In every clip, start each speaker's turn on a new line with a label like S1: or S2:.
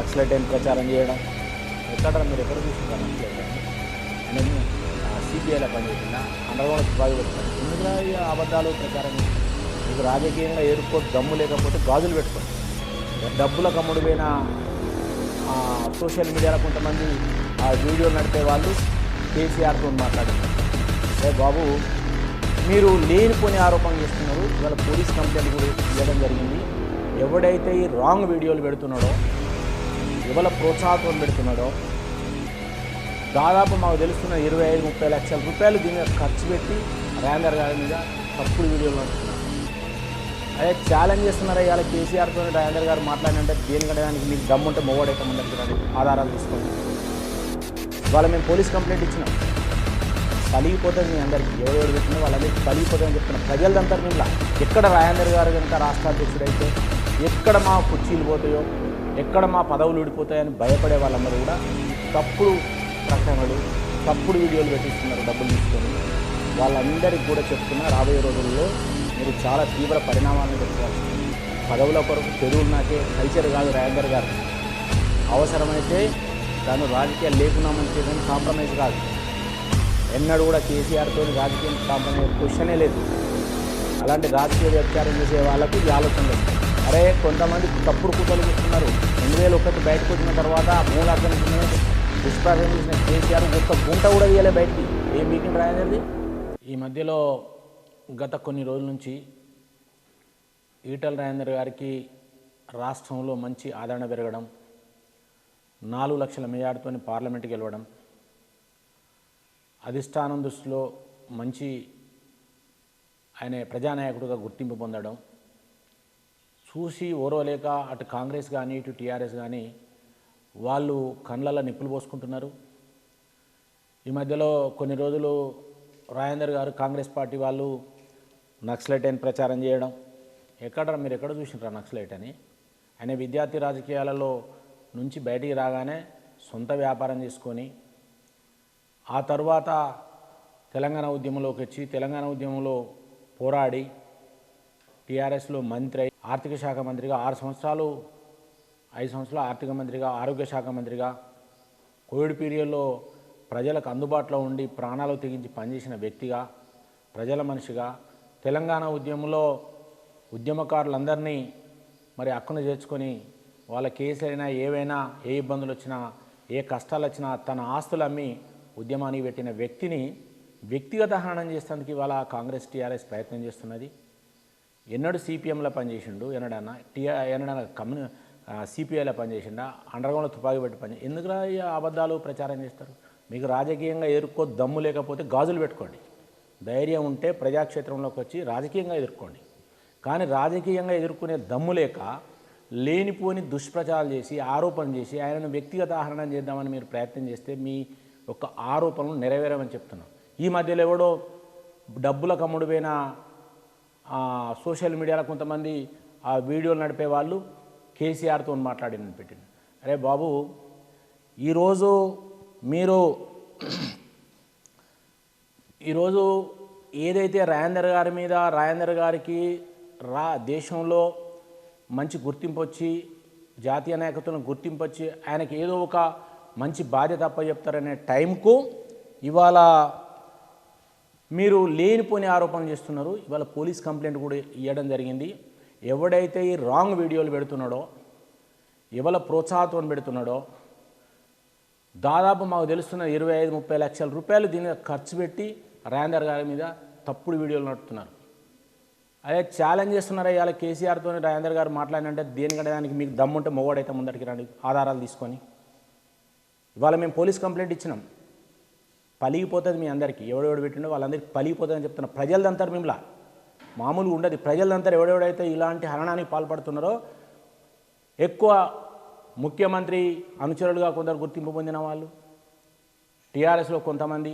S1: నక్సలైట్ అని ప్రచారం చేయడం? ఎక్కడ మీరు ఎక్కడ చూస్తున్నారు నక్సలైట్ అనేది సిపిఐలో పనిచేసిందా అండర్గ్రౌండ్ బాగా ఎందుకంటే ఈ అబద్ధాలు ప్రచారం? మీకు రాజకీయంగా ఎదుర్కో దమ్ము లేకపోతే గాజులు పెట్టుకోండి డబ్బుల కమ్ముడు పోయిన సోషల్ మీడియాలో కొంతమంది ఆ వీడియో నడిపే వాళ్ళు కేసీఆర్తో మాట్లాడుతున్నారు. అరే బాబు మీరు లేనిపోని ఆరోపణ చేస్తున్నారు. ఇవాళ పోలీస్ కంప్లైంట్ కూడా ఇవ్వడం జరిగింది. ఎవడైతే ఈ రాంగ్ వీడియోలు పెడుతున్నాడో ఎవల ప్రోత్సాహం పెడుతున్నాడో. దాదాపు మాకు తెలుస్తున్న ఇరవై ఐదు ముప్పై లక్షల రూపాయలు దీని మీద ఖర్చు పెట్టి రేందర్ గారి మీద తప్పుడు వీడియోలు అంటున్నారు అదే ఛాలెంజ్ చేస్తున్నారా ఇవాళ కేసీఆర్తో రాజేందర్ గారు మాట్లాడినంటే దేనికంటే దానికి మీకు దమ్ముంటే మొగోడైతే ముందు ఆధారాలు తీసుకోండి. ఇవాళ మేము పోలీస్ కంప్లైంట్ ఇచ్చినాం. కలిగిపోతుంది మీ అందరికీ ఎవరెవరు పెట్టినా వాళ్ళందరికీ కలిగిపోతుందని చెప్తున్నాం. ప్రజలంతా మిమ్మల్ని ఎక్కడ రాజేందర్ గారు కనుక రాష్ట్ర అధ్యక్షుడైతే ఎక్కడ మా కుర్చీలు పోతాయో ఎక్కడ మా పదవులు ఊడిపోతాయని భయపడే వాళ్ళందరూ కూడా తప్పుడు ప్రకటనలు తప్పుడు వీడియోలు పెట్టిస్తున్నారు డబ్బులు తీసుకొని. వాళ్ళందరికీ కూడా చెప్తున్నా రాబోయే రోజుల్లో మీరు చాలా తీవ్ర పరిణామాలను ఎదుర్కోవాల్సి పదవుల కొరకు తెలుగు నాకే కల్చర్ కాదు రాజేందర్ గారు. అవసరమైతే తాను రాజకీయాలు లేకున్నామని చేయడానికి కాంప్రమైజ్ కాదు. ఎన్నడూ కూడా కేసీఆర్తో రాజకీయం కాంప్రమైజ్ క్వశ్చనే లేదు. అలాంటి రాజకీయ వ్యభిచారం చేసే వాళ్ళకు ఈ ఆలోచన వస్తుంది అరే కొంతమంది తప్పుడు కుట్రలు చేస్తున్నారు. రెండు వేల ఒకటి బయటకు వచ్చిన తర్వాత మూలార్థం దుష్ప్రచారం చేసిన కేసీఆర్ ఒక్క గుంట కూడా వేయాలి బయటికి. ఏం మీటింగ్ రాయనేది ఈ మధ్యలో గత కొన్ని రోజుల నుంచి ఈటల రాజేందర్ గారికి రాష్ట్రంలో మంచి ఆదరణ పెరగడం నాలుగు లక్షల మెజార్టీతో పార్లమెంట్కి గెలవడం అధిష్టానం దృష్టిలో మంచి ఆయన ప్రజానాయకుడిగా గుర్తింపు పొందడం చూసి ఓరవలేక అటు కాంగ్రెస్ కానీ ఇటు టీఆర్ఎస్ కానీ వాళ్ళు కళ్ళల్లో నిప్పులు పోసుకుంటున్నారు. ఈ మధ్యలో కొన్ని రోజులు రాజేందర్ గారు కాంగ్రెస్ పార్టీ వాళ్ళు నక్సలైట్ అని ప్రచారం చేయడం. ఎక్కడ మీరు ఎక్కడ చూసినారా నక్సలైట్ అని? ఆయన విద్యార్థి రాజకీయాలలో నుంచి బయటికి రాగానే సొంత వ్యాపారం చేసుకొని ఆ తర్వాత తెలంగాణ ఉద్యమంలోకి వచ్చి తెలంగాణ ఉద్యమంలో పోరాడి టీఆర్ఎస్లో మంత్రి ఆర్థిక శాఖ మంత్రిగా ఆరు సంవత్సరాలు ఐదు సంవత్సరాలు ఆర్థిక మంత్రిగా ఆరోగ్య శాఖ మంత్రిగా కోవిడ్ పీరియడ్లో ప్రజలకు అందుబాటులో ఉండి ప్రాణాలు తెగించి పనిచేసిన వ్యక్తిగా ప్రజల మనిషిగా తెలంగాణ ఉద్యమంలో ఉద్యమకారులందరినీ మరి హక్కును చేర్చుకొని వాళ్ళ కేసులైనా ఏవైనా ఏ ఇబ్బందులు వచ్చినా ఏ కష్టాలు వచ్చినా తన ఆస్తులు అమ్మి ఉద్యమానికి పెట్టిన వ్యక్తిని వ్యక్తిగత హననం చేసేందుకు ఇవాళ కాంగ్రెస్ టీఆర్ఎస్ ప్రయత్నం చేస్తున్నది. ఎన్నడు సిపిఎంలో పనిచేసిండు ఎన్నడన్నా టీఆర్ ఎన్నడన్నా కమ్యూని సిపిఐలో పనిచేసిండా అండర్గ్రౌండ్లో తుపాకీ పెట్టి పని ఎందుకు ఈ అబద్ధాలు ప్రచారం చేస్తారు? మీకు రాజకీయంగా ఎదుర్కో దమ్ము లేకపోతే గాజులు పెట్టుకోండి. ధైర్యం ఉంటే ప్రజాక్షేత్రంలోకి వచ్చి రాజకీయంగా ఎదుర్కోండి. కానీ రాజకీయంగా ఎదుర్కొనే దమ్ము లేక లేనిపోని దుష్ప్రచారాలు చేసి ఆరోపణ చేసి ఆయనను వ్యక్తిగత ఆహరణం చేద్దామని మీరు ప్రయత్నం చేస్తే మీ యొక్క ఆరోపణలు నెరవేరమని చెప్తున్నాం. ఈ మధ్యలో ఎవడో డబ్బుల కమ్ముడిపోయిన సోషల్ మీడియాలో కొంతమంది ఆ వీడియోలు నడిపే వాళ్ళు కేసీఆర్తో మాట్లాడిందని పెట్టింది అరే బాబు ఈరోజు మీరు ఈరోజు ఏదైతే రాజేందర్ గారి మీద రాజేందర్ గారికి రా దేశంలో మంచి గుర్తింపు వచ్చి జాతీయ నాయకత్వం గుర్తింపు వచ్చి ఆయనకి ఏదో ఒక మంచి బాధ్యత అప్పచెప్తారనే టైంకు ఇవాళ మీరు లేనిపోని ఆరోపణలు చేస్తున్నారు. ఇవాళ పోలీస్ కంప్లైంట్ కూడా ఇవ్వడం జరిగింది. ఎవడైతే ఈ రాంగ్ వీడియోలు పెడుతున్నాడో ఎవల ప్రోత్సాహంతో పెడుతున్నాడో దాదాపు మాకు తెలుస్తున్న ఇరవై ఐదు ముప్పై లక్షల రూపాయలు దీని మీద ఖర్చు పెట్టి రాందర్ గారి మీద తప్పుడు వీడియోలు నడుపుతున్నారు. అదే ఛాలెంజ్ చేస్తున్నారా ఇవాళ కేసీఆర్తో రాజేందర్ గారు మాట్లాడినంటే దేనికంటే దానికి మీకు దమ్ముంటే మొగోడైతే ముందరికి రండి ఆధారాలు తీసుకొని. ఇవాళ మేము పోలీస్ కంప్లైంట్ ఇచ్చినాం. పలిగిపోతుంది మీ అందరికీ. ఎవడెవడు పెట్టిండో వాళ్ళందరికీ పలిగిపోతుందని చెప్తున్నారు ప్రజలంతా మిమ్మల్ని. మామూలుగా ఉండదు. ప్రజలంతా ఎవడెవడైతే ఇలాంటి హరణానికి పాల్పడుతున్నారో ఎక్కువ ముఖ్యమంత్రి అనుచరులుగా కొందరు గుర్తింపు పొందిన వాళ్ళు టీఆర్ఎస్లో కొంతమంది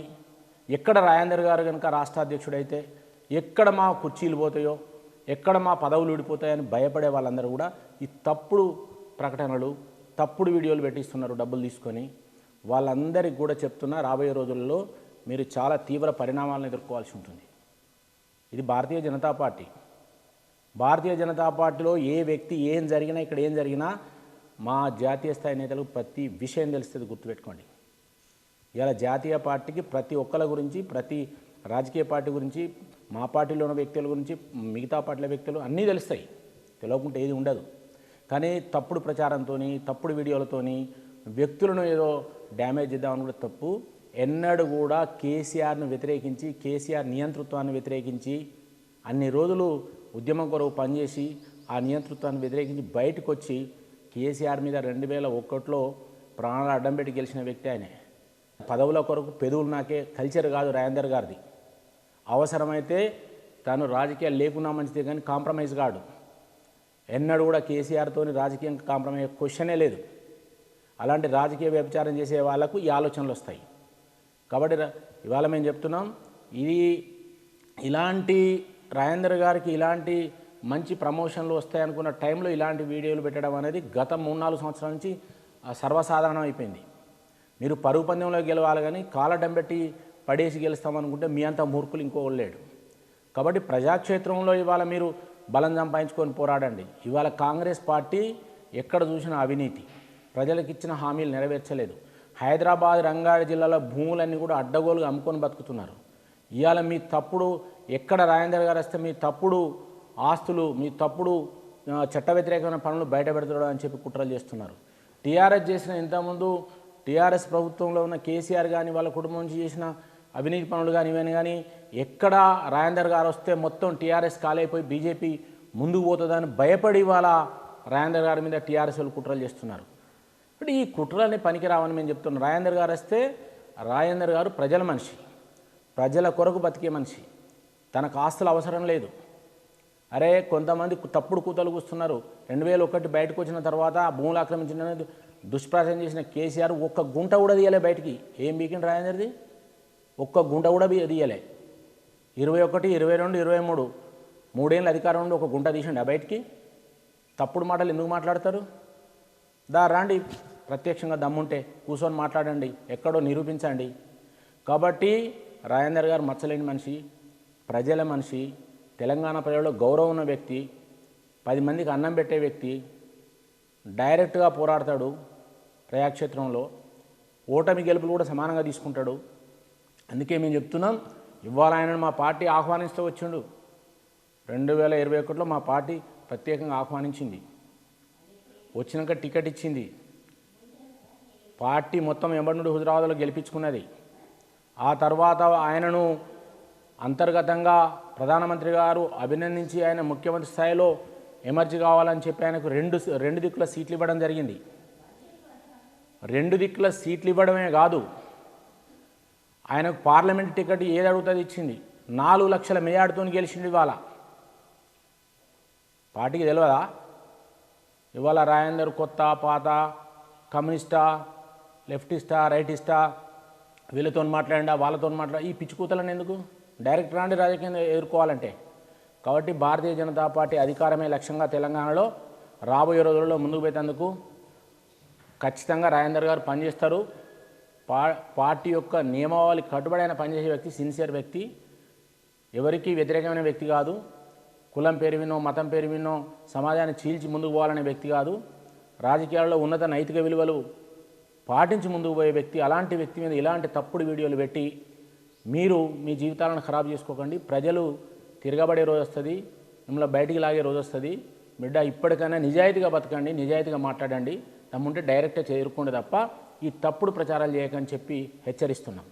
S1: ఎక్కడ రాజేందర్ గారు కనుక రాష్ట్ర అధ్యక్షుడైతే ఎక్కడ మా కుర్చీలు పోతాయో ఎక్కడ మా పదవులు ఊడిపోతాయని భయపడే వాళ్ళందరూ కూడా ఈ తప్పుడు ప్రకటనలు తప్పుడు వీడియోలు పెట్టిస్తున్నారు డబ్బులు తీసుకొని. వాళ్ళందరికీ కూడా చెప్తున్నా రాబోయే రోజుల్లో మీరు చాలా తీవ్ర పరిణామాలను ఎదుర్కోవాల్సి ఉంటుంది. ఇది భారతీయ జనతా పార్టీ. భారతీయ జనతా పార్టీలో ఏ వ్యక్తి ఏం జరిగినా ఇక్కడ ఏం జరిగినా మా జాతీయ స్థాయి నేతలకు ప్రతి విషయం తెలుస్తుంది గుర్తుపెట్టుకోండి. ఇలా జాతీయ పార్టీకి ప్రతి ఒక్కరి గురించి ప్రతి రాజకీయ పార్టీ గురించి మా పార్టీలో ఉన్న వ్యక్తుల గురించి మిగతా పార్టీల వ్యక్తులు అన్నీ తెలుస్తాయి. తెలియకుంటే ఏది ఉండదు. కానీ తప్పుడు ప్రచారంతో తప్పుడు వీడియోలతోని వ్యక్తులను ఏదో డ్యామేజ్ చేద్దామని కూడా తప్పు. ఎన్నడూ కూడా కేసీఆర్ను వ్యతిరేకించి కేసీఆర్ నియంతృత్వాన్ని వ్యతిరేకించి అన్ని రోజులు ఉద్యమం కొరకు పనిచేసి ఆ నియంతృత్వాన్ని వ్యతిరేకించి బయటకు వచ్చి కేసీఆర్ మీద రెండు వేల ఒకటిలో ప్రాణాలు అడ్డం పెట్టి గెలిచిన వ్యక్తి ఆయనే. పదవుల కొరకు పెదవులు నాకే కల్చర్ కాదు రాజేందర్ గారిది. అవసరమైతే తాను రాజకీయాలు లేకున్నా మంచిదే కానీ కాంప్రమైజ్ కాడు. ఎన్నడూ కూడా కేసీఆర్తో రాజకీయం కాంప్రమైజ్ క్వశ్చనే లేదు. అలాంటి రాజకీయ వ్యభిచారం చేసే వాళ్ళకు ఈ ఆలోచనలు వస్తాయి. కాబట్టి ఇవాళ మేము చెప్తున్నాం ఇది ఇలాంటి రాజేంద్ర గారికి ఇలాంటి మంచి ప్రమోషన్లు వస్తాయనుకున్న టైంలో ఇలాంటి వీడియోలు పెట్టడం అనేది గత మూడు నాలుగు సంవత్సరాల నుంచి సర్వసాధారణం అయిపోయింది. మీరు పరుగు పందెంలో గెలవాలి కానీ కాలడం పెట్టి పడేసి గెలుస్తామనుకుంటే మీ అంత మూర్ఖులు ఇంకోళ్ళు లేడు కాబట్టి ప్రజాక్షేత్రంలో ఇవాళ మీరు బలం సంపాదించుకొని పోరాడండి. ఇవాళ కాంగ్రెస్ పార్టీ ఎక్కడ చూసినా అవినీతి. ప్రజలకు ఇచ్చిన హామీలు నెరవేర్చలేదు. హైదరాబాద్ రంగారెడ్డి జిల్లాలో భూములన్నీ కూడా అడ్డగోలుగా అమ్ముకొని బతుకుతున్నారు. ఇవాళ మీ తప్పుడు ఎక్కడ రాజేందర్ గారు వస్తే మీ తప్పుడు ఆస్తులు మీ తప్పుడు చట్ట వ్యతిరేకమైన పనులు బయట అని చెప్పి కుట్రలు చేస్తున్నారు. టీఆర్ఎస్ చేసిన ఇంతకుముందు టీఆర్ఎస్ ప్రభుత్వంలో ఉన్న కేసీఆర్ కానీ వాళ్ళ కుటుంబం నుంచి చేసిన అవినీతి పనులు కానీ ఇవన్నీ కానీ ఎక్కడ రాజేందర్ గారు వస్తే మొత్తం టీఆర్ఎస్ కాలైపోయి బీజేపీ ముందుకు పోతుందని భయపడి వాళ్ళ రాజేందర్ గారి మీద టీఆర్ఎస్ వాళ్ళు కుట్రలు చేస్తున్నారు. ఇప్పుడు ఈ కుట్రలని పనికిరావని మేము చెప్తున్నాం. రాజేందర్ గారు వస్తే రాజేందర్ గారు ప్రజల మనిషి ప్రజల కొరకు బతికే మనిషి. తనకు ఆస్తులు అవసరం లేదు. అరే కొంతమంది తప్పుడు కూతలు కూస్తున్నారు. రెండు వేల ఒకటి బయటకు వచ్చిన తర్వాత ఆ భూములు ఆక్రమించిన దుష్ప్రాసం చేసిన కేసీఆర్ ఒక్క గుంట కూడా తీయలే బయటికి. ఏం బీకిండి రాజేందర్ది? ఒక్క గుంట కూడా తీయలే. ఇరవై ఒకటి ఇరవై రెండు ఇరవై మూడు. మూడేళ్ళు అధికారం నుండి ఒక గుంట తీసిండి ఆ బయటికి? తప్పుడు మాటలు ఎందుకు మాట్లాడతారు? దా రాండి ప్రత్యక్షంగా దమ్ముంటే కూర్చొని మాట్లాడండి ఎక్కడో నిరూపించండి. కాబట్టి రాజేందర్ గారు మచ్చలేని మనిషి ప్రజల మనిషి తెలంగాణ ప్రజల్లో గౌరవం ఉన్న వ్యక్తి పది మందికి అన్నం పెట్టే వ్యక్తి డైరెక్ట్గా పోరాడతాడు ప్రజాక్షేత్రంలో ఓటమి గెలుపులు కూడా సమానంగా తీసుకుంటాడు. అందుకే మేము చెప్తున్నాం ఇవాళ ఆయన మా పార్టీ ఆహ్వానిస్తూ వచ్చిండు. రెండు వేల ఇరవై ఒకటిలో మా పార్టీ ప్రత్యేకంగా ఆహ్వానించింది. వచ్చినాక టికెట్ ఇచ్చింది. పార్టీ మొత్తం ఎంబడి నుండి హుజరాబాద్లో గెలిపించుకున్నది. ఆ తర్వాత ఆయనను అంతర్గతంగా ప్రధానమంత్రి గారు అభినందించి ఆయన ముఖ్యమంత్రి స్థాయిలో ఎమర్జీ కావాలని చెప్పి ఆయనకు రెండు రెండు దిక్కుల సీట్లు ఇవ్వడం జరిగింది. రెండు దిక్కుల సీట్లు ఇవ్వడమే కాదు ఆయనకు పార్లమెంట్ టికెట్ ఏది అడుగుతుంది ఇచ్చింది. నాలుగు లక్షల మెజార్టీతో గెలిచింది ఇవాళ. పార్టీకి తెలియదా ఇవాళ రాయందర్ కొత్త పాత కమ్యూనిస్టా లెఫ్టిస్టా రైటిస్టా వీళ్ళతో మాట్లాడా వాళ్ళతో మాట్లాడ ఈ పిచ్చుకూతలను ఎందుకు? డైరెక్ట్ రాండి రాజకీయం ఎదుర్కోవాలంటే. కాబట్టి భారతీయ జనతా పార్టీ అధికారమే లక్ష్యంగా తెలంగాణలో రాబోయే రోజుల్లో ముందుకు పెట్టేందుకు ఖచ్చితంగా రాజేందర్ గారు పనిచేస్తారు. పా పార్టీ యొక్క నియమావళి కట్టుబడైన పనిచేసే వ్యక్తి సిన్సియర్ వ్యక్తి. ఎవరికీ వ్యతిరేకమైన వ్యక్తి కాదు. కులం పేరు వినో మతం పేరు వినో సమాజాన్ని చీల్చి ముందుకు పోవాలనే వ్యక్తి కాదు. రాజకీయాల్లో ఉన్నత నైతిక విలువలు పాటించి ముందుకు పోయే వ్యక్తి అలాంటి వ్యక్తి మీద ఇలాంటి తప్పుడు వీడియోలు పెట్టి మీరు మీ జీవితాలను ఖరాబ్ చేసుకోకండి. ప్రజలు తిరగబడే రోజు వస్తుంది మిమ్మల్ని బయటికి లాగే రోజు వస్తుంది. బిడ్డ ఇప్పటికైనా నిజాయితీగా బతకండి నిజాయితీగా మాట్లాడండి. తమ్ముంటే డైరెక్ట్గా చేరుకోండి తప్ప ఈ తప్పుడు ప్రచారాలు చేయకని చెప్పి హెచ్చరిస్తున్నాం.